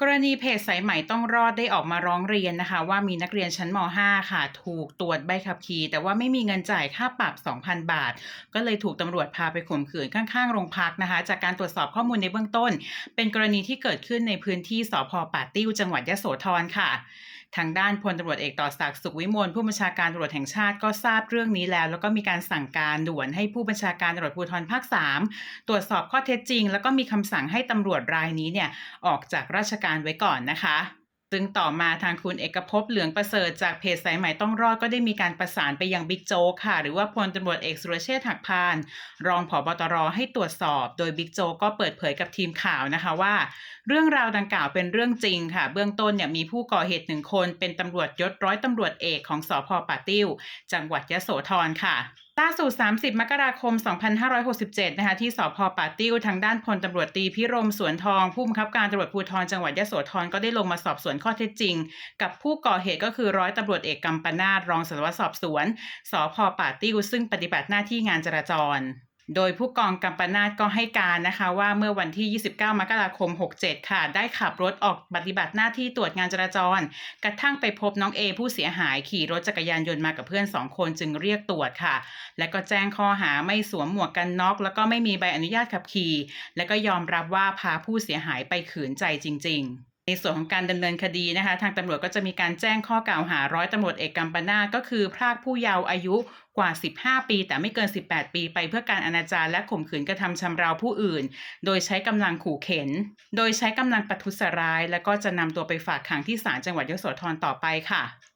กรณีเพจสายใหม่ต้องรอดได้ออกมาร้องเรียนนะคะ ว่ามีนักเรียนชั้นม .5 ค่ะ ถูกตรวจใบขับขี่แต่ว่าไม่มีเงินจ่ายค่าปรับ 2,000 บาท ก็เลยถูกตำรวจพาไปข่มขืนข้างๆโรงพักนะคะ จากการตรวจสอบข้อมูลในเบื้องต้น เป็นกรณีที่เกิดขึ้นในพื้นที่สพป่าติ้วจังหวัดยะโสธรค่ะ ทางด้านพลตำรวจเอกต่อศักดิ์สุขวิมลผู้บัญชาการตำรวจแห่งชาติก็ทราบเรื่องนี้แล้ว แล้วก็มีการสั่งการด่วนให้ผู้บัญชาการตำรวจภูธรภาค 3 ตรวจสอบข้อเท็จจริง แล้วก็มีคำสั่งให้ตำรวจรายนี้เนี่ยออกจากราชการไว้ก่อนนะคะ ซึ่งต่อมาทางคุณเอกภพเหลืองประเสริฐจากเพจสายใหม่ต้องรอดก็ได้มีการประสานไปยังบิ๊กโจ๊กค่ะ หรือว่าพลตำรวจเอกสุรเชษฐ์หักพาน รองผบตรให้ตรวจสอบ โดยบิ๊กโจ๊กก็เปิดเผยกับทีมข่าวนะคะว่า เรื่องราวดังกล่าวเป็นเรื่องจริงค่ะ เบื้องต้นเนี่ยมีผู้ก่อเหตุหนึ่งคน เป็นตำรวจยศร้อยตำรวจเอกของสอพป่าติ้ว จังหวัดยะโสธรค่ะล่าสุด 30 มกราคม 2567 นะคะ ที่สพป่าติ้ว ทางด้านพลตำรวจตีพิรมสวนทอง ผู้บังคับการตำรวจภูธรจังหวัดยะโสธรก็ได้ลงมาสอบสวนข้อเท็จจริง กับผู้ก่อเหตุก็คือร้อยตำรวจเอกกำปนาตรองสารวัตรสอบสวนสพป่าติ้วซึ่งปฏิบัติหน้าที่งานจราจรโดยผู้กองกัมปนาตก็ให้การนะคะว่าเมื่อวันที่ 29 มกราคม 67 ค่ะ ได้ขับรถออกปฏิบัติหน้าที่ตรวจงานจราจร กระทั่งไปพบน้องเอผู้เสียหายขี่รถจักรยานยนต์มากับเพื่อนสองคนจึงเรียกตรวจค่ะ และก็แจ้งข้อหาไม่สวมหมวกกันน็อก แล้วก็ไม่มีใบอนุญาตขับขี่ และก็ยอมรับว่าพาผู้เสียหายไปขืนใจจริง ๆ ในส่วนของการดำเนินคดีนะคะ ทางตำรวจก็จะมีการแจ้งข้อกล่าวหาร้อยตำรวจเอกกัมปนาก็คือพรากผู้เยาว์อายุกว่า 15 ปี แต่ไม่เกิน 18 ปี ไปเพื่อการอนาจารและข่มขืนกระทำชำเราผู้อื่น โดยใช้กำลังขู่เข็น โดยใช้กำลังปัทุษร้าย และก็จะนำตัวไปฝากขังที่ศาลจังหวัดยโสธรต่อไปค่ะ